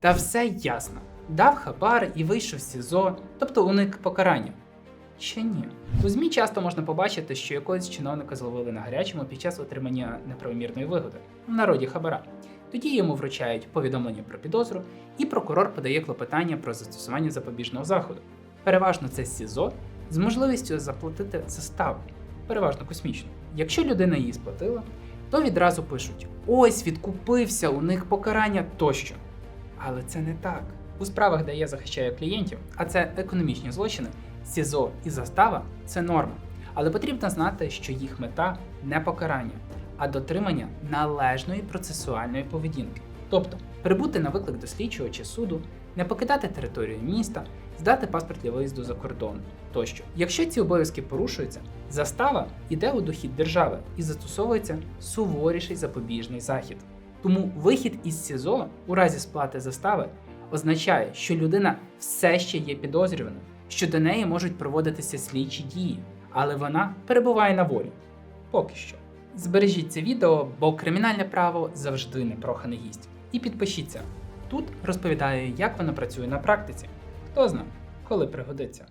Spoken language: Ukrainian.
Та все ясно. Дав хабар і вийшов з СІЗО, тобто уник покарання. Чи ні? У ЗМІ часто можна побачити, що якогось чиновника зловили на гарячому під час отримання неправомірної вигоди в народі хабара. Тоді йому вручають повідомлення про підозру, і прокурор подає клопотання про застосування запобіжного заходу. Переважно це СІЗО з можливістю заплатити заставу, переважно космічну. Якщо людина її сплатила, то відразу пишуть: ось відкупився, у них покарання тощо. Але це не так. У справах, де я захищаю клієнтів, а це економічні злочини, СІЗО і застава це норма. Але потрібно знати, що їх мета не покарання, а дотримання належної процесуальної поведінки. Тобто прибути на виклик до слідчого чи суду, не покидати територію міста, здати паспорт для виїзду за кордон тощо. Якщо ці обов'язки порушуються, застава йде у дохід держави і застосовується суворіший запобіжний захід. Тому вихід із СІЗО у разі сплати застави означає, що людина все ще є підозрюваною, що до неї можуть проводитися слідчі дії, але вона перебуває на волі. Поки що. Збережіть це відео, бо кримінальне право завжди непроханий гість. І підпишіться. Тут розповідаю, як воно працює на практиці. Хто знає, коли пригодиться.